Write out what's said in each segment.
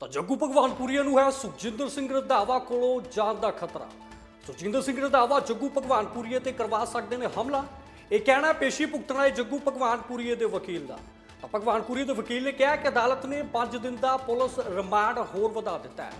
ਤਾਂ ਜੱਗੂ ਭਗਵਾਨਪੁਰੀਆ ਨੂੰ ਹੈ ਸੁਖਜਿੰਦਰ ਸਿੰਘ ਰੰਧਾਵਾ ਕੋਲੋਂ ਜਾਨ ਦਾ ਖਤਰਾ। ਸੁਖਜਿੰਦਰ ਸਿੰਘ ਰੰਧਾਵਾ ਜੱਗੂ ਭਗਵਾਨਪੁਰੀਏ ਤੇ ਕਰਵਾ ਸਕਦੇ ਨੇ ਹਮਲਾ? ਇਹ ਕਹਿਣਾ ਪੇਸ਼ੀ ਭੁਗਤਣਾ ਹੈ ਜੱਗੂ ਭਗਵਾਨਪੁਰੀਏ ਦੇ ਵਕੀਲ ਦਾ। ਤਾਂ ਭਗਵਾਨਪੁਰੀਏ ਦੇ ਵਕੀਲ ਨੇ ਕਿਹਾ ਕਿ ਅਦਾਲਤ ਨੇ 5 ਦਿਨ ਦਾ ਪੁਲਿਸ ਰਿਮਾਂਡ ਹੋਰ ਵਧਾ ਦਿੱਤਾ ਹੈ।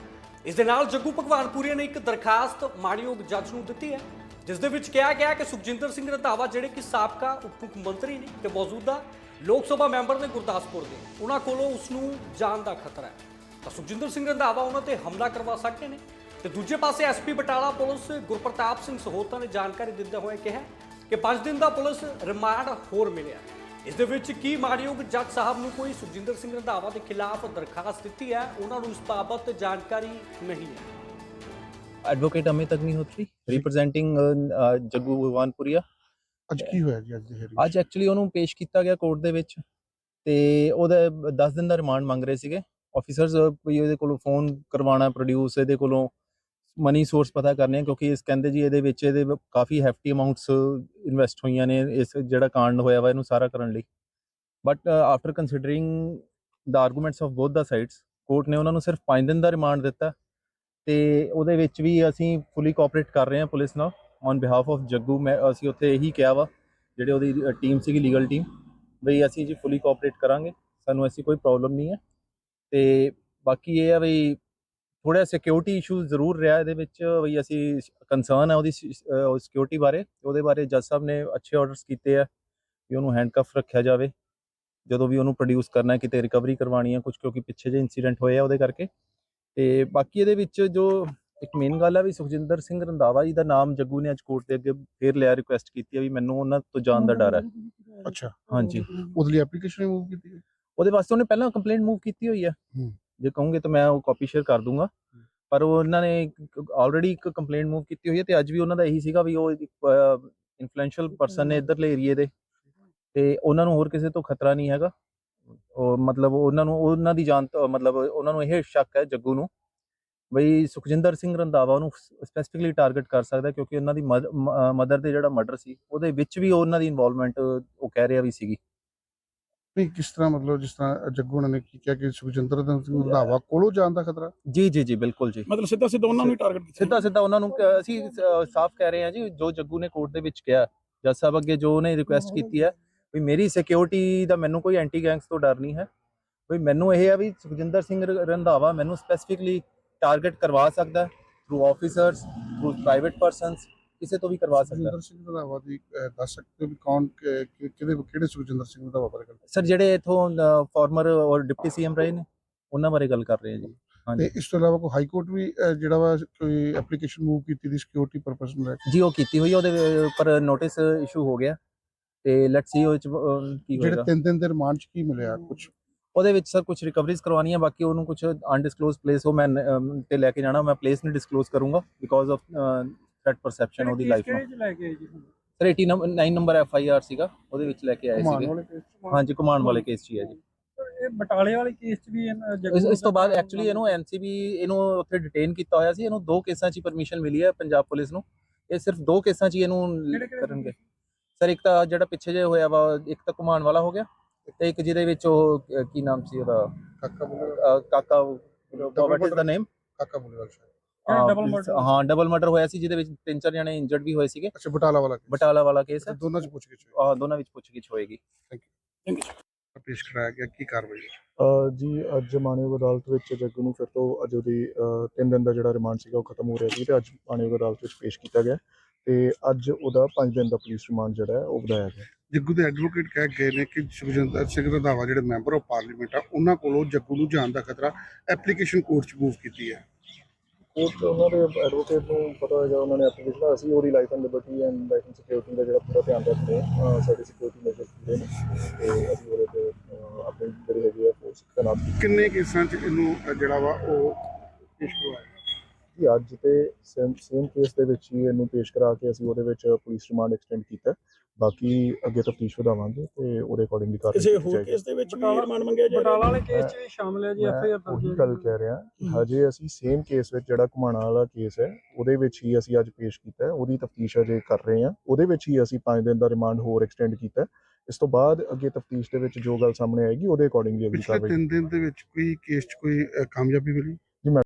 ਇਸ ਦੇ ਨਾਲ ਜੱਗੂ ਭਗਵਾਨਪੁਰੀਏ ਨੇ ਇੱਕ ਦਰਖਾਸਤ ਮਾਣਯੋਗ ਜੱਜ ਨੂੰ ਦਿੱਤੀ ਹੈ, ਜਿਸ ਦੇ ਵਿੱਚ ਕਿਹਾ ਗਿਆ ਕਿ ਸੁਖਜਿੰਦਰ ਸਿੰਘ ਰੰਧਾਵਾ ਜਿਹੜੇ ਕਿ ਸਾਬਕਾ ਉਪ ਮੁੱਖ ਮੰਤਰੀ ਨੇ ਤੇ ਮੌਜੂਦਾ ਲੋਕ ਸਭਾ ਮੈਂਬਰ ਨੇ ਗੁਰਦਾਸਪੁਰ ਦੇ, ਉਹਨਾਂ ਕੋਲੋਂ ਉਸ ਨੂੰ ਜਾਨ ਦਾ ਖਤਰਾ ਹੈ। ਤਾਂ ਸੁਖਜਿੰਦਰ ਸਿੰਘ ਰੰਧਾਵਾ ਉਹਨਾਂ ਤੇ ਹਮਲਾ ਕਰਵਾ ਸਕਦੇ ਨੇ। ਤੇ ਦੂਜੇ ਪਾਸੇ ਐਸਪੀ ਬਟਾਲਾ ਪੁਲਿਸ ਗੁਰਪ੍ਰਤਾਪ ਸਿੰਘ ਸਹੋਤਾ ਨੇ ਜਾਣਕਾਰੀ ਦਿੰਦੇ ਹੋਏ ਕਿਹਾ ਕਿ 5 ਦਿਨ ਦਾ ਪੁਲਿਸ ਰਿਮਾਂਡ ਹੋਰ ਮਿਲਿਆ। ਇਸ ਦੇ ਵਿੱਚ ਕੀ ਮਾਣਯੋਗ ਜੱਜ ਸਾਹਿਬ ਨੂੰ ਕੋਈ ਸੁਖਜਿੰਦਰ ਸਿੰਘ ਰੰਧਾਵਾ ਦੇ ਖਿਲਾਫ ਦਰਖਾਸਤ ਦਿੱਤੀ ਹੈ ਉਹਨਾਂ ਨੂੰ ਇਸ ਬਾਬਤ ਜਾਣਕਾਰੀ ਨਹੀਂ ਹੈ। Advocate Amit Agnihotri representing Jaggu Bhagwanpuria? ਅੱਜ ਕੀ ਹੋਇਆ ਜੀ ਅੱਜ ਦੀ hearing? ਅੱਜ ਐਕਚੁਅਲੀ ਉਹਨੂੰ ਪੇਸ਼ ਕੀਤਾ ਗਿਆ ਕੋਰਟ ਦੇ ਵਿੱਚ। ਤੇ ਉਹਦਾ 10 ਦਿਨ ਦਾ ਰਿਮਾਂਡ ਮੰਗ ਰਹੇ ਸੀਗੇ। ਆਫੀਸਰਸ ਵੀ ਇਹਦੇ ਕੋਲੋਂ ਫੋਨ ਕਰਵਾਉਣਾ ਪ੍ਰੋਡਿਊਸ ਇਹਦੇ ਕੋਲੋਂ ਮਨੀ ਸੋਰਸ ਪਤਾ ਕਰਨੇ ਆ, ਕਿਉਂਕਿ ਇਸ ਕਹਿੰਦੇ ਜੀ ਇਹਦੇ ਵਿੱਚ ਇਹਦੇ ਕਾਫੀ ਹੈਫਟੀ ਅਮਾਉਂਟਸ ਇਨਵੈਸਟ ਹੋਈਆਂ ਨੇ ਇਸ ਜਿਹੜਾ ਕਾਂਡ ਹੋਇਆ ਵਾ ਇਹਨੂੰ ਸਾਰਾ ਕਰਨ ਲਈ। But after considering the arguments of both the sides court ਨੇ ਉਹਨਾਂ ਨੂੰ ਸਿਰਫ 5 ਦਿਨ ਦਾ ਰਿਮਾਂਡ ਦਿੱਤਾ ਤੇ ਉਹਦੇ ਵਿੱਚ ਵੀ ਅਸੀਂ ਫੁੱਲੀ ਕੋਆਪਰੇਟ ਕਰ ਰਹੇ ਹਾਂ ਪੁਲਿਸ ਨਾਲ ਔਨ ਬਿਹਾਫ ਆਫ ਜੱਗੂ। ਮੈਂ, ਅਸੀਂ ਉੱਥੇ ਇਹੀ ਕਿਹਾ ਵਾ, ਜਿਹੜੇ ਉਹਦੀ ਟੀਮ ਸੀਗੀ ਲੀਗਲ ਟੀਮ ਬਈ ਅਸੀਂ ਜੀ ਫੁੱਲੀ ਕੋਆਪਰੇਟ ਕਰਾਂਗੇ, ਸਾਨੂੰ ਐਸੀ ਕੋਈ ਪ੍ਰੋਬਲਮ ਨਹੀਂ ਹੈ। ਤੇ ਬਾਕੀ ਇਹ ਆ ਬਈ ਥੋੜਾ ਸਿਕਿਉਰਿਟੀ ਇਸ਼ੂ ਜ਼ਰੂਰ ਰਿਹਾ ਇਹਦੇ ਵਿੱਚ ਬਈ ਅਸੀਂ ਕੰਸਰਨ ਹੈ ਉਹਦੀ ਸਿਕਿਉਰਿਟੀ ਬਾਰੇ ਉਹਦੇ ਬਾਰੇ ਜੱਜ ਸਾਹਿਬ ਨੇ ਅੱਛੇ ਆਰਡਰਸ ਕੀਤੇ ਆ ਵੀ ਉਹਨੂੰ ਹੈਂਡਕਫ ਰੱਖਿਆ ਜਾਵੇ ਜਦੋਂ ਵੀ ਉਹਨੂੰ ਪ੍ਰੋਡਿਊਸ ਕਰਨਾ ਹੈ ਕਿਤੇ ਰਿਕਵਰੀ ਕਰਵਾਉਣੀ ਹੈ ਕੁਝ ਕਿਉਂਕਿ ਪਿੱਛੇ ਜੇ ਇਨਸੀਡੈਂਟ ਹੋਏ ਆ ਉਹਦੇ ਕਰਕੇ। ਤੇ ਬਾਕੀ ਇਹਦੇ ਵਿੱਚ ਜੋ ਇੱਕ ਮੇਨ ਗੱਲ ਹੈ ਵੀ ਸੁਖਜਿੰਦਰ ਸਿੰਘ ਰੰਧਾਵਾ ਜੀ ਦਾ ਨਾਮ ਜੱਗੂ ਨੇ ਅੱਜ ਕੋਰਟ ਦੇ ਅੱਗੇ ਫੇਰ ਲਿਆ ਰਿਕੁਐਸਟ ਕੀਤੀ ਹੈ ਵੀ ਮੈਨੂੰ ਉਹਨਾਂ ਤੋਂ ਜਾਣ ਦਾ ਡਰ ਹੈ ਅੱਛਾ। ਹਾਂਜੀ। ਉਹਦੇ ਲਈ ਐਪਲੀਕੇਸ਼ਨ ਰਿਮੂਵ ਕੀਤੀ ਹੈ? ਉਹਦੇ ਵਾਸਤੇ ਉਹਨੇ ਪਹਿਲਾਂ ਕੰਪਲੇਂਟ ਮੂਵ ਕੀਤੀ ਹੋਈ ਹੈ। ਜੇ ਕਹੋਗੇ ਤਾਂ ਮੈਂ ਉਹ ਕਾਪੀ ਸ਼ੇਅਰ ਕਰ ਦੂੰਗਾ। ਪਰ ਉਹ ਉਹਨਾਂ ਨੇ ਆਲਰੇਡੀ ਇੱਕ ਕੰਪਲੇਂਟ ਮੂਵ ਕੀਤੀ ਹੋਈ ਹੈ ਤੇ ਅੱਜ ਵੀ ਉਹਨਾਂ ਦਾ ਇਹੀ ਸੀਗਾ ਵੀ ਉਹ ਇਨਫਲੂਐਂਸ਼ੀਅਲ ਪਰਸਨ ਨੇ ਇਧਰਲੇ ਏਰੀਏ ਦੇ। ਤੇ ਉਹਨਾਂ ਨੂੰ ਹੋਰ ਕਿਸੇ ਤੋਂ ਖਤਰਾ ਨਹੀਂ ਹੈਗਾ। ਉਹ ਮਤਲਬ ਉਹਨਾਂ ਨੂੰ ਉਹਨਾਂ ਦੀ ਜਾਨ ਮਤਲਬ ਉਹਨਾਂ ਨੂੰ ਇਹ ਸ਼ੱਕ ਹੈ ਜੱਗੂ ਨੂੰ ਬਈ ਸੁਖਜਿੰਦਰ ਸਿੰਘ ਰੰਧਾਵਾ ਨੂੰ ਸਪੈਸੀਫਿਕਲੀ ਟਾਰਗੇਟ ਕਰ ਸਕਦਾ ਕਿਉਂਕਿ ਉਹਨਾਂ ਦੀ ਮਦਰ ਦੇ ਜਿਹੜਾ ਮਰਡਰ ਸੀ ਉਹਦੇ ਵਿੱਚ ਵੀ ਉਹਨਾਂ ਦੀ ਇਨਵੋਲਵਮੈਂਟ ਉਹ ਕਹਿ ਰਿਹਾ ਵੀ ਸੀਗੀ। ਨਹੀਂ ਕਿਸ ਤਰ੍ਹਾਂ ਮਤਲਬ ਜਿਸ ਤਰ੍ਹਾਂ ਜੱਗੂ ਨੇ ਕੀ ਕਿਹਾ ਕਿ ਸੁਖਜਿੰਦਰ ਸਿੰਘ ਰੰਧਾਵਾ ਕੋਲੋਂ ਜਾਣ ਦਾ ਖਤਰਾ? ਜੀ ਜੀ ਜੀ ਬਿਲਕੁਲ ਜੀ। ਮਤਲਬ ਸਿੱਧਾ ਸਿੱਧਾ ਉਹਨਾਂ ਨੂੰ ਹੀ ਟਾਰਗੇਟ ਕੀਤਾ ਸਿੱਧਾ ਸਿੱਧਾ ਉਹਨਾਂ ਨੂੰ ਅਸੀਂ ਸਾਫ਼ ਕਹਿ ਰਹੇ ਹਾਂ ਜੀ ਜੋ ਜੱਗੂ ਨੇ ਕੋਰਟ ਦੇ ਵਿੱਚ ਕਿਹਾ ਜੱਜ ਸਾਹਿਬ ਅੱਗੇ ਜੋ ਉਹਨੇ ਰਿਕੁਐਸਟ ਕੀਤੀ ਹੈ ਵੀ ਮੇਰੀ ਸਿਕਿਉਰਿਟੀ ਦਾ ਮੈਨੂੰ ਕੋਈ ਐਂਟੀ ਗੈਂਗਸ ਤੋਂ ਡਰ ਨਹੀਂ ਹੈ। ਵੀ ਮੈਨੂੰ ਇਹ ਹੈ ਵੀ ਸੁਖਜਿੰਦਰ ਸਿੰਘ ਰ- ਰੰਧਾਵਾ ਮੈਨੂੰ ਸਪੈਸੀਫਿਕਲੀ ਟਾਰਗੇਟ ਕਰਵਾ ਸਕਦਾ through officers through private persons ਕਿਸੇ ਤੋਂ ਵੀ ਕਰਵਾ ਸਕਦਾ। ਸੁਖਜਿੰਦਰ ਸਿੰਘ ਰੰਧਾਵਾ ਦੀ ਅਹ, ਦੱਸ ਸਕਦੇ ਹੋ ਵੀ ਕੌਣ ਕਿ- ਕਿ- ਕਿਹਦੇ ਕਿਹੜੇ ਸੁਖਜਿੰਦਰ ਸਿੰਘ ਰੰਧਾਵਾ ਬਾਰੇ ਗੱਲ ਸਰ ਜਿਹੜੇ ਇਥੋਂ ਫਾਰਮਰ ਔਰ ਡਿਪਟੀ ਸੀਐਮ ਰਹੇ ਨੇ ਉਹਨਾਂ ਬਾਰੇ ਗੱਲ ਕਰ ਰਹੇ ਹਾਂ ਜੀ। ਤੇ ਇਸ ਤੋਂ ਇਲਾਵਾ ਕੋਈ ਹਾਈ ਕੋਰਟ ਵੀ ਅਹ, ਜਿਹੜਾ ਵਾ ਕੋਈ ਐਪਲੀਕੇਸ਼ਨ ਮੂਵ ਕੀਤੀ ਦੀ ਸਿਕਿਉਰਿਟੀ ਪਰਪਸ ਨੂੰ ਲੈ ਕੇ? ਜੀ ਉਹ ਕੀਤੀ ਹੋਈ ਉਹਦੇ ਉੱਪਰ ਨੋਟਿਸ ਇਸ਼ੂ ਹੋ ਗਿਆ। ਤੇ ਲੈਟਸ ਸੀ ਉਹ 'ਚ, ਅਹ, ਕੀ ਜਿਹੜੇ ਹੋਏਗਾ। ਤਿੰਨ ਦਿਨ ਦੇ ਰਿਮਾਂਡ ਚ ਕੀ ਮਿਲਿਆ ਕੁਝ ਉਹਦੇ ਵਿੱਚ ਸਰ ਕੁਝ ਰਿਕਵਰੀਜ਼ ਕਰਵਾਉਣੀਆਂ ਬਾਕੀ ਉਹਨੂੰ ਕੁਝ ਅਨਡਿਸਕਲੋਜ਼ ਪਲੇਸ ਉਹ ਮੈਂ ਅਮ, ਤੇ ਲੈ ਕੇ ਜਾਣਾ ਮੈਂ ਪਲੇਸ ਨਹੀਂ ਡਿਸਕਲੋਜ਼ ਕਰੂੰਗਾ ਬਿਕੋਜ਼ ਆਫ ਥ੍ਰੈਟ ਪਰਸੈਪਸ਼ਨ ਉਹਦੀ ਲਾਈਫ ਨੂੰ। ਲੈ ਕੇ ਆਏ ਜੀ sir 89 number F I R ਸੀਗਾ ਉਹਦੇ ਵਿੱਚ ਲੈ ਕੇ ਆਏ ਸੀਗੇ। ਵਾਲੇ? ਹਾਂਜੀ ਕਮਾਂਡ ਵਾਲੇ ਕੇਸ 'ਚ ਹੀ ਹੈ ਜੀ। ਇਹ ਬਟਾਲੇ ਵਾਲੇ ਕੇਸ ਚ ਵੀ ਇਹਨਾਂ ਇਸ ਇਸ ਤੋਂ ਬਾਅਦ ਐਕਚੁਅਲੀ ਇਹਨੂੰ ਐਨਸੀਬੀ ਇਹਨੂੰ ਉੱਥੇ ਡਿਟੇਨ ਕੀਤਾ ਹੋਇਆ ਸੀ ਇਹਨੂੰ ਦੋ ਕੇਸਾਂ 'ਚ ਹੀ ਪਰਮਿਸ਼ਨ ਮਿਲੀ ਹੈ ਪੰਜਾਬ ਪੁਲਿਸ ਨੂੰ। ਇਹ ਸਿਰਫ ਦੋ ਕੇਸਾਂ 'ਚ ਹੀ ਇਹਨੂੰ ਕਿਹੜੇ-ਕਿਹੜੇ ਕਰਨਗੇ। ਸਰ ਇੱਕ ਤਾਂ ਜਿਹੜਾ ਪਿੱਛੇ ਜੇ ਹੋਇਆ ਵਾ ਇੱਕ ਤਾਂ ਕਮਾਂਡ ਵਾਲਾ ਹੋ ਗਿਆ ਤੇ ਇੱਕ ਜਿਹਦੇ ਵਿੱਚ ਉਹ ਅਹ, ਕੀ ਨਾਮ ਸੀ ਉਹਦਾ? ਕਾਕਾ ਬੁਲੇ ਅਹ, ਕਾਕਾ ਵਾਟ ਇਜ਼ ਦਾ ਨੇਮ ਕਾਕਾ ਬੁਲੇ ਸ਼ਾਇਦ। Double murder ਹਾਂ ਡਬਲ ਮਰਡਰ ਹੋਇਆ ਸੀ ਜਿਹਦੇ ਵਿੱਚ ਤਿੰਨ ਚਾਰ ਜਣੇ ਇੰਜਰਡ ਵੀ ਹੋਏ ਸੀਗੇ। ਅੱਛਾ ਬਟਾਲਾ ਵਾਲਾ case। ਬਟਾਲਾ ਵਾਲਾ ਕੇਸ ਹੈ ਦੋਨਾਂ ਚ ਪੁੱਛ ਕੇ ਆਹ, ਦੋਨਾਂ ਵਿੱਚ ਪੁੱਛਗਿੱਛ ਹੋਏਗੀ। ਪੇਸ਼ ਕਰਾਇਆ ਗਿਆ ਕੀ ਕਾਰਵਾਈ ਹੈ? ਅ, ਜੀ ਅੱਜ ਮਾਨਯੋਗ ਅਦਾਲਤ ਵਿੱਚ ਜੱਗੂ ਨੂੰ ਫਿਰ ਤੋਂ ਅੱਜ ਉਹਦੀ 3 ਦਿਨ ਦਾ ਜਿਹੜਾ ਰਿਮਾਂਡ ਸੀਗਾ ਉਹ ਖਤਮ ਹੋ ਰਿਹਾ ਸੀ ਤੇ ਅੱਜ ਮਾਨਯੋਗ ਅਦਾਲਤ ਵਿੱਚ ਪੇਸ਼ ਕੀਤਾ ਗਿਆ। ਤੇ ਅੱਜ ਉਹਦਾ 5 ਦਿਨ ਦਾ ਪੁਲਿਸ ਰਿਮਾਂਡ ਜਿਹੜਾ ਹੈ ਉਹ ਵਧਾਇਆ ਗਿਆ। ਜੱਗੂ ਦੇ ਐਡਵੋਕੇਟ ਕਹਿ ਗਏ ਨੇ ਕਿ ਸੁਖਜਿੰਦਰ ਸਿੰਘ ਰੰਧਾਵਾ ਜਿਹੜੇ ਮੈਂਬਰ ਆਫ ਪਾਰਲੀਮੈਂਟ ਆ ਉਹਨਾਂ ਕੋਲੋਂ ਜੱਗੂ ਨੂੰ ਜਾਣ ਦਾ ਖਤਰਾ ਐਪਲੀਕੇਸ਼ਨ ਕੋਰਟ ਚ ਮੂਵ ਕੀਤੀ ਹੈ। ਕੋਰਟ ਉਹਨਾਂ ਦੇ ਐਡਵੋਕੇਟ ਨੂੰ ਪਤਾ ਹੋਏਗਾ ਉਹਨਾਂ ਨੇ ਐਪਲੀਕੇਸ਼ਨ ਅਸੀਂ ਉਹਦੀ life and liberty and life and security ਦਾ ਜਿਹੜਾ ਪੂਰਾ ਧਿਆਨ ਰੱਖਦੇ ਹਾਂ ਅ, ਸਾਡੀ ਸਿਕਿਉਰਿਟੀ ਮੇਜਰ ਪੂਰੇ ਨੇ ਤੇ ਅਸੀਂ ਉਹਦੇ ਤੇ ਆਪਣੀ ਜਿਹੜੀ ਹੈਗੀ ਆ ਫੋਰਸ ਤੈਨਾਤ ਕੀਤੀ ਕਿੰਨੇ ਕੇਸਾਂ ਚ ਇਹਨੂੰ ਜਿਹੜਾ ਵਾ ਉਹ ਪੇਸ਼ ਕਰਵਾਇਆ? ਜੀ ਅੱਜ ਤੇ ਸੇਮ ਸੇਮ ਕੇਸ ਦੇ ਵਿੱਚ ਹੀ ਇਹਨੂੰ ਪੇਸ਼ ਕਰਾ ਕੇ ਅਸੀਂ ਉਹਦੇ ਵਿੱਚ ਪੁਲਿਸ ਰਿਮਾਂਡ ਐਕਸਟੈਂਡ ਕੀਤਾ। ਬਾਕੀ ਅੱਗੇ ਤਫਤੀਸ਼ ਵਧਾਵਾਂਗੇ ਤੇ ਉਹਦੇ ਅਕੋਰਡਿੰਗਲੀ ਕਾਰਵਾਈ ਕਿਸੇ ਕੀਤੀ ਹੋਰ ਜਾਏਗੀ। ਕੇਸ ਦੇ ਵਿੱਚ ਵੀ ਰਿਮਾਂਡ ਮੰਗਿਆ ਜਾ ਬਟਾਲਾ ਵਾਲੇ ਕੇਸ 'ਚ ਵੀ ਸ਼ਾਮਲ ਹੈ ਜੀ ਐਫ ਆਈ ਆਰ ਉਹੀ ਗੱਲ ਕਹਿ ਰਿਹਾ। ਕਿ ਹਜੇ ਅਸੀਂ ਸੇਮ ਕੇਸ ਵਿੱਚ ਜਿਹੜਾ ਘੁਮਾਣਾ ਵਾਲਾ ਕੇਸ ਹੈ ਉਹਦੇ ਵਿੱਚ ਹੀ ਅਸੀਂ ਅੱਜ ਪੇਸ਼ ਕੀਤਾ ਉਹਦੀ ਤਫਤੀਸ਼ ਅਜੇ ਕਰ ਰਹੇ ਹਾਂ। ਉਹਦੇ ਵਿੱਚ ਹੀ ਅਸੀਂ 5 ਦਿਨ ਦਾ ਰਿਮਾਂਡ ਹੋਰ ਐਕਸਟੈਂਡ ਕੀਤਾ। ਇਸ ਤੋਂ ਬਾਅਦ ਅੱਗੇ ਤਫਤੀਸ਼ ਦੇ ਵਿੱਚ ਜੋ ਗੱਲ ਸਾਹਮਣੇ ਆਏਗੀ ਉਹਦੇ ਅਕੋਰਡਿੰਗਲੀ ਅਗਲੀ ਪਿਛਲੇ ਕਾਰਵਾਈ ਤਿੰਨ ਦਿਨ ਦੇ ਵਿੱਚ ਕੋਈ ਕੇਸ 'ਚ ਕੋਈ ਕਾਮਯਾਬੀ ਮਿਲੀ?